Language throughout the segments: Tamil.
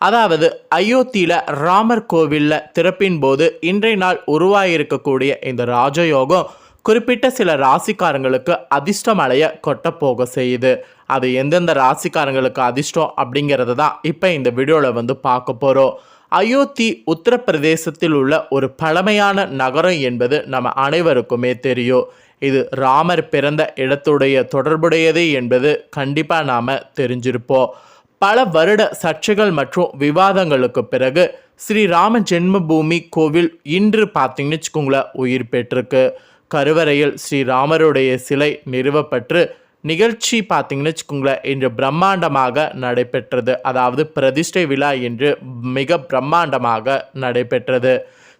அதாவது அயோத்தியில் ராமர் கோவிலில் திறப்பின் போது இன்றைய நாள் உருவாகியிருக்கக்கூடிய இந்த ராஜயோகம் குறிப்பிட்ட சில ராசிக்காரங்களுக்கு அதிர்ஷ்டம் அலைய கொட்டப்போக செய்யுது. அது எந்தெந்த ராசிக்காரங்களுக்கு அதிர்ஷ்டம் அப்படிங்கிறத தான் இப்போ இந்த வீடியோவில் வந்து பார்க்க போகிறோம் அயோத்தி உத்தரப்பிரதேசத்தில் உள்ள ஒரு பழமையான நகரம் என்பது நம்ம அனைவருக்குமே தெரியும். இது ராமர் பிறந்த இடத்துடைய தொடர்புடையது என்பது கண்டிப்பாக நாம் தெரிஞ்சிருப்போம். பல வருட சர்ச்சைகள் மற்றும் விவாதங்களுக்கு பிறகு ஸ்ரீ ராம ஜென்மபூமி கோவில் இன்று பார்த்தீங்கன்னு வச்சுக்கோங்களேன் உயிர் பெற்றிருக்கு. கருவறையில் ஸ்ரீ ராமருடைய சிலை நிறுவப்பட்டு நிகழ்ச்சி பார்த்தீங்கன்னு வச்சுக்கோங்களேன் இன்று பிரம்மாண்டமாக நடைபெற்றது. அதாவது பிரதிஷ்டை விழா என்று மிக பிரம்மாண்டமாக நடைபெற்றது.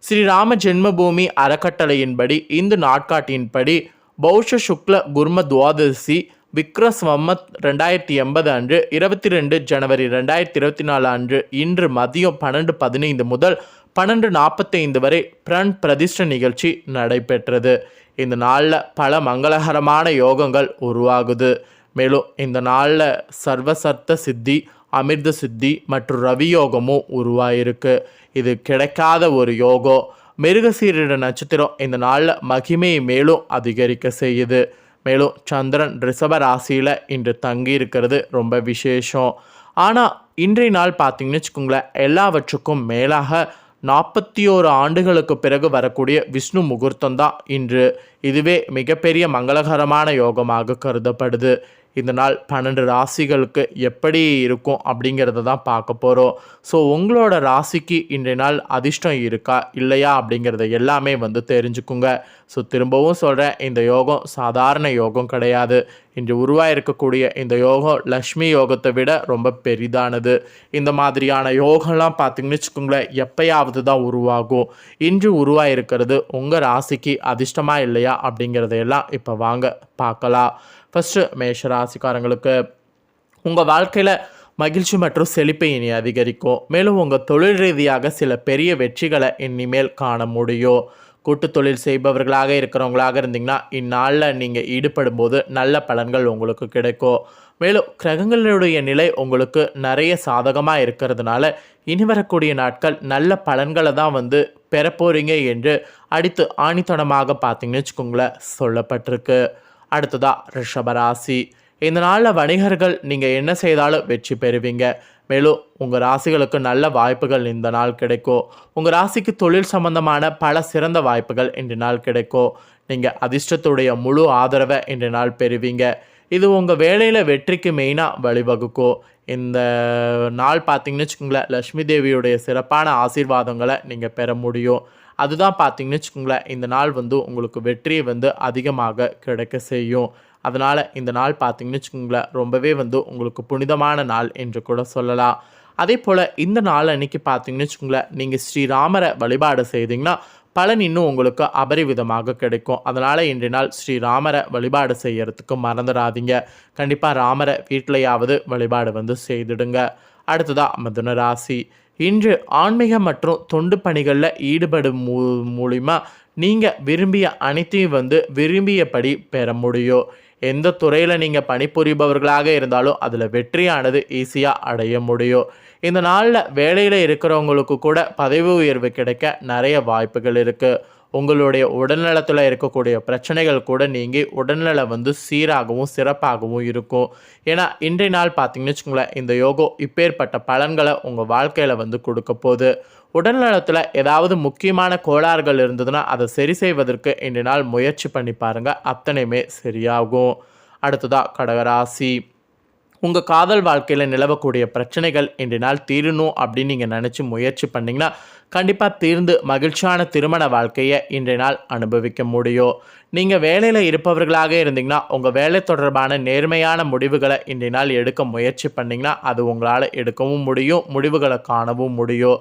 ஸ்ரீ ராம ஜென்மபூமி அறக்கட்டளையின்படி இந்து நாட்காட்டியின்படி பௌஷ சுக்ல குர்ம துவாதசி விக்ரஸ்வம்மத் ரெண்டாயிரத்தி எண்பது அன்று இருபத்தி ரெண்டு ஜனவரி ரெண்டாயிரத்தி இருபத்தி நாலு அன்று இன்று மதியம் பன்னெண்டு பதினைந்து முதல் பன்னெண்டு நாற்பத்தைந்து வரை பிரண் பிரதிஷ்ட நிகழ்ச்சி நடைபெற்றது. இந்த நாளில் பல மங்களகரமான யோகங்கள் உருவாகுது. மேலும் இந்த நாளில் சர்வசர்த்த சித்தி அமிர்த சித்தி மற்றும் ரவி யோகமும் உருவாயிருக்கு. இது கிடைக்காத ஒரு யோகம் மிருகசீரிட நட்சத்திரம் இந்த நாளில் மகிமையை மேலும் அதிகரிக்க செய்யுது. மேலும் சந்திரன் ரிஷப ராசியில் இன்று தங்கி இருக்கிறது ரொம்ப விசேஷம். ஆனால் இன்றைய நாள் பார்த்தீங்கன்னு வச்சுக்கோங்களேன் எல்லாவற்றுக்கும் மேலாக நாற்பத்தி ஓரு ஆண்டுகளுக்கு பிறகு வரக்கூடிய விஷ்ணு முகூர்த்தம் தான் இன்று. இதுவே மிகப்பெரிய மங்களகரமான யோகமாக கருதப்படுது. இந்த நாள் பன்னெண்டு ராசிகளுக்கு எப்படி இருக்கும் அப்படிங்கிறத தான் பார்க்க போகிறோம் ஸோ உங்களோட ராசிக்கு இன்றைய நாள் அதிர்ஷ்டம் இருக்கா இல்லையா அப்படிங்கிறத எல்லாமே வந்து தெரிஞ்சுக்குங்க. ஸோ திரும்பவும் சொல்கிறேன் இந்த யோகம் சாதாரண யோகம் கிடையாது. இன்று உருவாயிருக்கக்கூடிய இந்த யோகம் லக்ஷ்மி யோகத்தை விட ரொம்ப பெரிதானது. இந்த மாதிரியான யோகம்லாம் பார்த்திங்கன்னு வச்சுக்கோங்களேன் எப்பயாவது தான் உருவாகும். இன்று உருவாயிருக்கிறது உங்கள் ராசிக்கு அதிர்ஷ்டமாக இல்லையா அப்படிங்கிறதையெல்லாம் இப்போ வாங்க பார்க்கலாம். ஃபஸ்ட்டு மேஷ ராசிக்காரங்களுக்கு உங்கள் வாழ்க்கையில் மகிழ்ச்சி மற்றும் செழிப்பை இனி அதிகரிக்கும். மேலும் உங்கள் தொழில் ரீதியாக சில பெரிய வெற்றிகளை இனிமேல் காண முடியும். கூட்டு தொழில் செய்பவர்களாக இருக்கிறவங்களாக இருந்தீங்கன்னா இந்நாளில் நீங்கள் ஈடுபடும் போது நல்ல பலன்கள் உங்களுக்கு கிடைக்கும். மேலும் கிரகங்களுடைய நிலை உங்களுக்கு நிறைய சாதகமாக இருக்கிறதுனால இனி வரக்கூடிய நாட்கள் நல்ல பலன்களை தான் வந்து பெறப்போறீங்க என்று அடித்து ஆணித்தனமாக பார்த்தீங்கன்னு வச்சுக்கோங்களேன் சொல்லப்பட்டிருக்கு. அடுத்ததா ரிஷபராசி இந்த நாளில் வணிகர்கள் நீங்கள் என்ன செய்தாலும் வெற்றி பெறுவீங்க. மேலும் உங்கள் ராசிகளுக்கு நல்ல வாய்ப்புகள் இந்த நாள் கிடைக்கும். உங்கள் ராசிக்கு தொழில் சம்பந்தமான பல சிறந்த வாய்ப்புகள் இன்று நாள் கிடைக்கும். நீங்கள் அதிர்ஷ்டத்துடைய முழு ஆதரவை இன்று நாள் பெறுவீங்க. இது உங்கள் வேலையில் வெற்றிக்கு மெயினாக வழிவகுக்கும். இந்த நாள் பார்த்தீங்கன்னு வச்சுக்கோங்களேன் லக்ஷ்மி தேவியுடைய சிறப்பான ஆசீர்வாதங்களை நீங்கள் பெற முடியும். அதுதான் பார்த்தீங்கன்னு வச்சுக்கோங்களேன் இந்த நாள் வந்து உங்களுக்கு வெற்றியை வந்து அதிகமாக கிடைக்க செய்யும். அதனால் இந்த நாள் பார்த்தீங்கன்னு வச்சுக்கோங்களேன் ரொம்பவே வந்து உங்களுக்கு புனிதமான நாள் என்று கூட சொல்லலாம். அதே போல் இந்த நாள் அன்னைக்கு பார்த்தீங்கன்னு வச்சுக்கோங்களேன் நீங்கள் ஸ்ரீராமரை வழிபாடு செய்தீங்கன்னா பலன் இன்னும் உங்களுக்கு அபரிவிதமாக கிடைக்கும். அதனால் இன்றைய நாள் ஸ்ரீராமரை வழிபாடு செய்யறதுக்கு மறந்துடாதீங்க. கண்டிப்பாக ராமரை வீட்டிலையாவது வழிபாடு வந்து செய்திடுங்க. அடுத்ததாக மிதுன ராசி. இன்று ஆன்மீக மற்றும் தொண்டு பணிகளில் ஈடுபடும் மூ மூலிமா நீங்கள் விரும்பிய அனைத்தையும் வந்து விரும்பியபடி பெற முடியும். எந்த துறையில் நீங்கள் பணிபுரிபவர்களாக இருந்தாலும் அதில் வெற்றியானது ஈஸியாக அடைய முடியும். இந்த நாளில் வேலையில் இருக்கிறவங்களுக்கு கூட பதவி உயர்வு கிடைக்க நிறைய வாய்ப்புகள் இருக்குது உங்களுடைய உடல்நலத்தில் இருக்கக்கூடிய பிரச்சனைகள் கூட நீங்கி உடல்நலம் வந்து சீராகவும் சிறப்பாகவும் இருக்கும். ஏன்னா இன்றைய நாள் பார்த்தீங்கன்னு வச்சுக்கோங்களேன் இந்த யோகோ இப்பேற்பட்ட பலன்களை உங்கள் வாழ்க்கையில் வந்து கொடுக்க போகுது. உடல்நலத்தில் ஏதாவது முக்கியமான கோளாறுகள் இருந்ததுன்னா அதை சரி செய்வதற்கு இன்றைய நாள் முயற்சி பண்ணி பாருங்கள் அத்தனையுமே சரியாகும். அடுத்ததாக கடகராசி. உங்கள் காதல் வாழ்க்கையில் நிலவக்கூடிய பிரச்சனைகள் இன்றைய நாள் தீரணும் அப்படின்னு நீங்கள் நினச்சி முயற்சி பண்ணிங்கன்னா கண்டிப்பாக தீர்ந்து மகிழ்ச்சியான திருமண வாழ்க்கையை இன்றைய நாள் அனுபவிக்க முடியும். நீங்கள் வேலையில் இருப்பவர்களாக இருந்தீங்கன்னா உங்கள் வேலை தொடர்பான நேர்மையான முடிவுகளை இன்றைய நாள் எடுக்க முயற்சி பண்ணிங்கன்னா அது உங்களால் எடுக்கவும் முடியும் முடிவுகளை காணவும் முடியும்.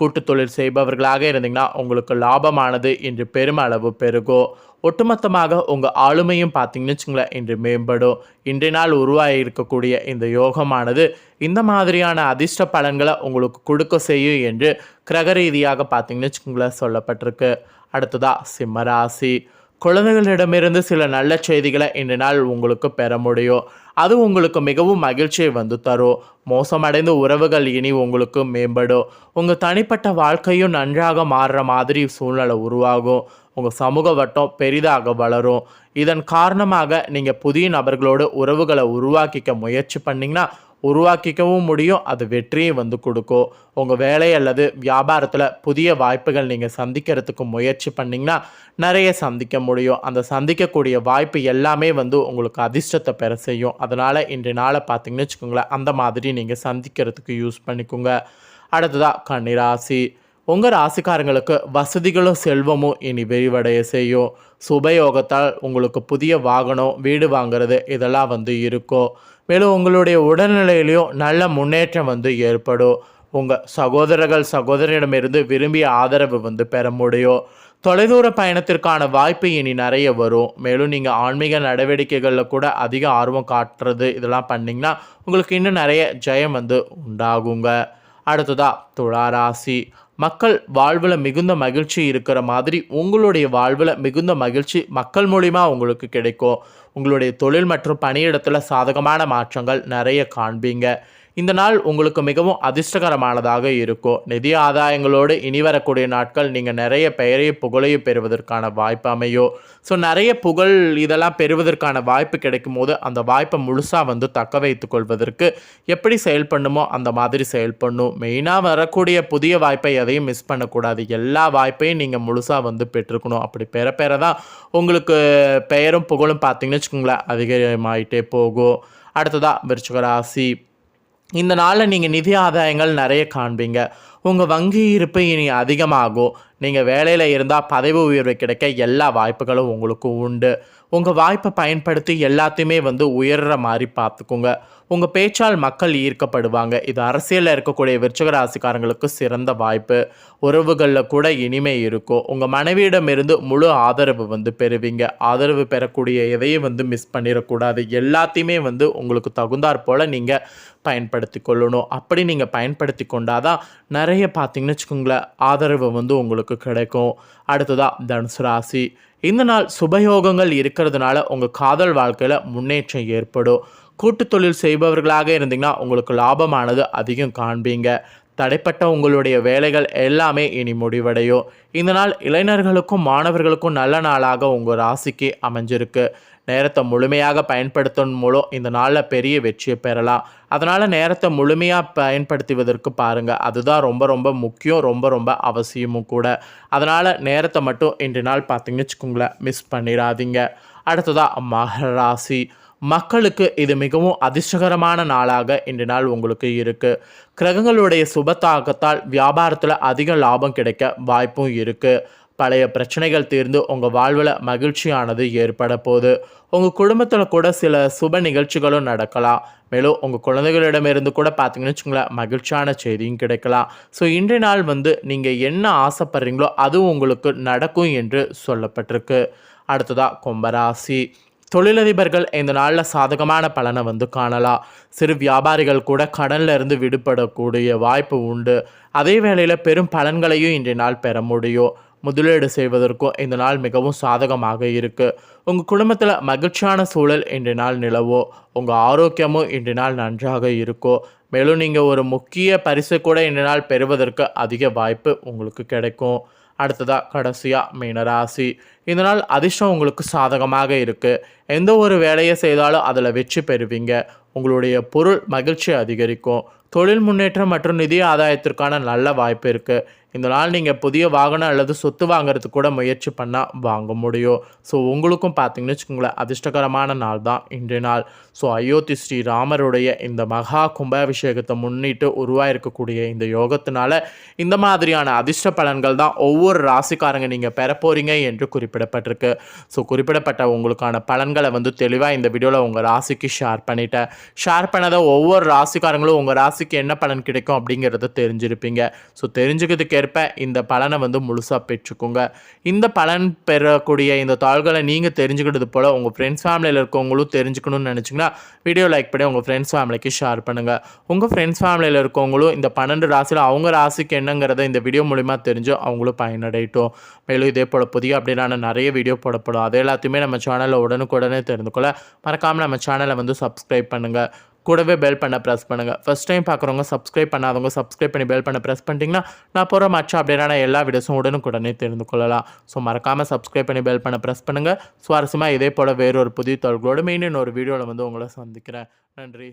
கூட்டு தொழில் செய்பவர்களாக இருந்தீங்கன்னா உங்களுக்கு லாபமானது இன்று பெருமளவு பெருகும் ஒட்டுமொத்தமாக உங்கள் ஆளுமையும் பார்த்தீங்கன்னு வச்சுங்களேன் இன்று மேம்படும். இன்றைய நாள் உருவாகி இருக்கக்கூடிய இந்த யோகமானது இந்த மாதிரியான அதிர்ஷ்ட பலன்களை உங்களுக்கு கொடுக்க செய்யும் என்று கிரக ரீதியாக பார்த்தீங்கன்னு வச்சுக்கோங்களேன் சொல்லப்பட்டிருக்கு. அடுத்ததாக சிம்மராசி குழந்தைகளிடமிருந்து சில நல்ல செய்திகளை இன்று நாள் உங்களுக்கு பெற முடியும். அது உங்களுக்கு மிகவும் மகிழ்ச்சியை வந்து தரும். மோசமடைந்த உறவுகள் இனி உங்களுக்கு மேம்படும். உங்கள் தனிப்பட்ட வாழ்க்கையும் நன்றாக மாறுற மாதிரி சூழ்நிலை உருவாகும். உங்கள் சமூக வட்டம் பெரிதாக வளரும். இதன் காரணமாக நீங்கள் புதிய நபர்களோடு உறவுகளை உருவாக்கிக்க முயற்சி பண்ணிங்கன்னா உருவாக்கிக்கவும் முடியும் அது வெற்றியும் வந்து கொடுக்கும். உங்கள் வேலை அல்லது வியாபாரத்தில் புதிய வாய்ப்புகள் நீங்கள் சந்திக்கிறதுக்கு முயற்சி பண்ணிங்கன்னா நிறைய சந்திக்க முடியும். அந்த சந்திக்கக்கூடிய வாய்ப்பு எல்லாமே வந்து உங்களுக்கு அதிர்ஷ்டத்தை பெற செய்யும். அதனால் இன்றைய நாளை பார்த்தீங்கன்னு வச்சுக்கோங்களேன் அந்த மாதிரி நீங்கள் சந்திக்கிறதுக்கு யூஸ் பண்ணிக்கோங்க. அடுத்ததாக கன்னிராசி. உங்கள் ராசிக்காரங்களுக்கு வசதிகளும் செல்வமும் இனி விரிவடைய செய்யும். சுபயோகத்தால் உங்களுக்கு புதிய வாகனம் வீடு வாங்குறது இதெல்லாம் வந்து இருக்கும். மேலும் உங்களுடைய உடல்நிலையிலையும் நல்ல முன்னேற்றம் வந்து ஏற்படும். உங்கள் சகோதரர்கள் சகோதரிடமிருந்து விரும்பிய ஆதரவு வந்து பெற முடியும். தொலைதூர பயணத்திற்கான வாய்ப்பு இனி நிறைய வரும். மேலும் நீங்கள் ஆன்மீக நடவடிக்கைகளில் கூட அதிக ஆர்வம் காட்டுறது இதெல்லாம் பண்ணிங்கன்னா உங்களுக்கு இன்னும் நிறைய ஜெயம் வந்து உண்டாகுங்க. அடுத்ததாக துளாராசி மக்கள் வாழ்வில் மிகுந்த மகிழ்ச்சி இருக்கிற மாதிரி உங்களுடைய வாழ்வில் மிகுந்த மகிழ்ச்சி மக்கள் மூலிமா உங்களுக்கு கிடைக்கும். உங்களுடைய தொழில் மற்றும் பணியிடத்தில் சாதகமான மாற்றங்கள் நிறைய காண்பீங்க. இந்த நாள் உங்களுக்கு மிகவும் அதிர்ஷ்டகரமானதாக இருக்கும். நிதி ஆதாயங்களோடு இனி வரக்கூடிய நாட்கள் நீங்கள் நிறைய பெயரையும் புகழையும் பெறுவதற்கான வாய்ப்பு அமையும். ஸோ நிறைய புகழ் இதெல்லாம் பெறுவதற்கான வாய்ப்பு கிடைக்கும் போது அந்த வாய்ப்பை முழுசாக வந்து தக்க வைத்து கொள்வதற்கு எப்படி செயல்பண்ணுமோ அந்த மாதிரி செயல்பண்ணும் மெயினாக வரக்கூடிய புதிய வாய்ப்பை எதையும் மிஸ் பண்ணக்கூடாது. எல்லா வாய்ப்பையும் நீங்கள் முழுசாக வந்து பெற்றுக்கணும் அப்படி பெற பெற தான் உங்களுக்கு பெயரும் புகழும் பார்த்தீங்கன்னு வச்சுக்கோங்களேன். அதிகமாயிட்டே போகும். அடுத்ததாக விருச்சிக ராசி. இந்த நாளில் நீங்கள் நிதி ஆதாயங்கள் நிறைய காண்பீங்க. உங்கள் வங்கி இருப்பு இனி அதிகமாகும். நீங்கள் வேலையில் இருந்தால் பதவி உயர்வு கிடைக்க எல்லா வாய்ப்புகளும் உங்களுக்கு உண்டு. உங்கள் வாய்ப்பை பயன்படுத்தி எல்லாத்தையுமே வந்து உயர்ற மாதிரி பார்த்துக்குங்க. உங்கள் பேச்சால் மக்கள் ஈர்க்கப்படுவாங்க. இது அரசியலில் இருக்கக்கூடிய விருச்சக ராசிக்காரங்களுக்கு சிறந்த வாய்ப்பு. உறவுகளில் கூட இனிமை இருக்கும். உங்கள் மனைவியிடமிருந்து முழு ஆதரவு வந்து பெறுவீங்க. ஆதரவு பெறக்கூடிய எதையும் வந்து மிஸ் பண்ணிடக்கூடாது. எல்லாத்தையுமே வந்து உங்களுக்கு தகுந்தாற் போல் நீங்கள் பயன்படுத்தி கொள்ளணும். அப்படி நீங்கள் பயன்படுத்தி கொண்டாதான் நிறைய பார்த்தீங்கன்னு வச்சுக்கோங்களேன் ஆதரவு வந்து உங்களுக்கு கிடைக்கும். அடுத்ததாக தனுசு ராசி. இந்த நாள் சுபயோகங்கள் இருக்கிறதுனால உங்கள் காதல் வாழ்க்கையில் முன்னேற்றம் ஏற்படும். கூட்டு தொழில் செய்பவர்களாக இருந்தீங்கன்னா உங்களுக்கு லாபமானது அதிகம் காண்பீங்க. தடைப்பட்ட உங்களுடைய வேலைகள் எல்லாமே இனி முடிவடையும். இந்த நாள் இளைஞர்களுக்கும் மாணவர்களுக்கும் நல்ல நாளாக உங்கள் ராசிக்கு அமைஞ்சிருக்கு. நேரத்தை முழுமையாக பயன்படுத்தும் மூலம் இந்த நாளில் பெரிய வெற்றியை பெறலாம். அதனால் நேரத்தை முழுமையாக பயன்படுத்துவதற்கு பாருங்கள் அதுதான் ரொம்ப ரொம்ப முக்கியம் ரொம்ப ரொம்ப அவசியமும் கூட. அதனால் நேரத்தை மட்டும் இன்று நாள் பார்த்தீங்கன்னு வச்சுக்கோங்களேன் மிஸ் பண்ணிடாதீங்க. அடுத்ததாக மகர ராசி. மக்களுக்கு இது மிகவும் அதிர்ஷ்டகரமான நாளாக இன்று நாள் உங்களுக்கு இருக்குது கிரகங்களுடைய சுப தாக்கத்தால் வியாபாரத்தில் அதிக லாபம் கிடைக்க வாய்ப்பும் இருக்குது பழைய பிரச்சனைகள் தீர்ந்து உங்கள் வாழ்வில் மகிழ்ச்சியானது ஏற்பட போகுது. உங்கள் குடும்பத்தில் கூட சில சுப நிகழ்ச்சிகளும் நடக்கலாம். மேலும் உங்கள் குழந்தைகளிடமிருந்து கூட பார்த்தீங்கன்னு வச்சுங்களேன் மகிழ்ச்சியான செய்தியும் கிடைக்கலாம். ஸோ இன்றைய நாள் வந்து நீங்கள் என்ன ஆசைப்படுறீங்களோ அது உங்களுக்கு நடக்கும் என்று சொல்லப்பட்டிருக்கு. அடுத்ததாக கும்பராசி. தொழிலதிபர்கள் இந்த நாளில் சாதகமான பலனை வந்து காணலாம். சிறு வியாபாரிகள் கூட கடன்ல இருந்து விடுபடக்கூடிய வாய்ப்பு உண்டு. அதே வேளையில் பெரும் பலன்களையும் இன்றைய நாள் பெற முடியும். முதலீடு செய்வதற்கும் இந்த நாள் மிகவும் சாதகமாக இருக்குது உங்கள் குடும்பத்தில் மகிழ்ச்சியான சூழல் இன்றைய நாள் நிலவோ? உங்கள் ஆரோக்கியமும் இன்றைய நாள் நன்றாக இருக்கும் மேலும் நீங்கள் ஒரு முக்கிய பரிசு கூட இன்றைய நாள் பெறுவதற்கு அதிக வாய்ப்பு உங்களுக்கு கிடைக்கும். அடுத்ததாக கடைசியாக மீனராசி. இந்த நாள் அதிர்ஷ்டம் உங்களுக்கு சாதகமாக இருக்குது எந்த ஒரு வேலையை செய்தாலும் அதில் வெற்றி பெறுவீங்க. உங்களுடைய பொருள் மகிழ்ச்சி அதிகரிக்கும். தொழில் முன்னேற்றம் மற்றும் நிதி ஆதாயத்திற்கான நல்ல வாய்ப்பு இருக்குது இந்த நாள் நீங்கள் புதிய வாகனம் அல்லது சொத்து வாங்குறதுக்கு கூட முயற்சி பண்ணால் வாங்க முடியும். ஸோ உங்களுக்கும் பார்த்தீங்கன்னு வச்சுக்கோங்களேன் அதிர்ஷ்டகரமான நாள் தான் இன்றைய நாள். ஸோ அயோத்தி ஸ்ரீ ராமருடைய இந்த மகா கும்பாபிஷேகத்தை முன்னிட்டு உருவாயிருக்கக்கூடிய இந்த யோகத்தினால இந்த மாதிரியான அதிர்ஷ்ட பலன்கள் தான் ஒவ்வொரு ராசிக்காரங்க நீங்கள் பெற போறீங்க என்று குறிப்பிட்டு குறிப்பிடப்பட்டிருக்கு. ஸோ குறிப்பிடப்பட்ட உங்களுக்கான பலன்களை வந்து தெளிவாக இந்த வீடியோவில் உங்கள் ராசிக்கு ஷேர் பண்ணிட்டேன். ஷேர் பண்ணதை ஒவ்வொரு ராசிக்காரங்களும் உங்கள் ராசிக்கு என்ன பலன் கிடைக்கும் அப்படிங்கிறத தெரிஞ்சிருப்பீங்க. ஸோ தெரிஞ்சுக்கிறதுக்கேற்ப இந்த பலனை வந்து முழுசாக பெற்றுக்கோங்க. இந்த பலன் பெறக்கூடிய இந்த தாள்களை நீங்கள் தெரிஞ்சுக்கிட்டது போல் உங்கள் ஃப்ரெண்ட்ஸ் ஃபேமிலியில் இருக்கவங்களும் தெரிஞ்சுக்கணும்னு நினச்சிங்கன்னா வீடியோ லைக் பண்ணி உங்கள் ஃப்ரெண்ட்ஸ் ஃபேமிலிக்கு ஷேர் பண்ணுங்கள் உங்கள் ஃப்ரெண்ட்ஸ் ஃபேமிலியில் இருக்கவங்களும் இந்த பன்னெண்டு ராசியில் அவங்க ராசிக்கு என்னங்கிறத இந்த வீடியோ மூலிமா தெரிஞ்சு அவங்களும் பயனடையட்டும். மேலும் இதே போல் புதிய அப்படின்னா நிறைய வீடியோ போடப்படும். அது எல்லாத்தையுமே நம்ம சேனலில் உடனுக்குடனே தெரிந்து கொள்ள மறக்காமல் நம்ம சேனலை வந்து சப்ஸ்கிரைப் பண்ணுங்கள் கூடவே பெல் பண்ண ப்ரெஸ் பண்ணுங்கள் ஃபஸ்ட் டைம் பார்க்குறவங்க சப்ஸ்கிரைப் பண்ணாதவங்க சப்ஸ்கிரைப் பண்ணி பெல் பண்ண ப்ரெஸ் பண்ணிட்டீங்கன்னா நான் போகிற மற்ற அப்படின்னா எல்லா வீடியோஸும் உடனுக்குடனே தெரிந்து கொள்ளலாம் ஸோ மறக்காமல் சப்ஸ்கிரைப் பண்ணி பெல் பண்ண ப்ரெஸ் பண்ணுங்கள் சுவாரஸ்யமாக இதே போல் வேறொரு புதிய தொழில்களோடு மீண்டும் ஒரு வீடியோவில் வந்து உங்களை சந்திக்கிறேன். நன்றி.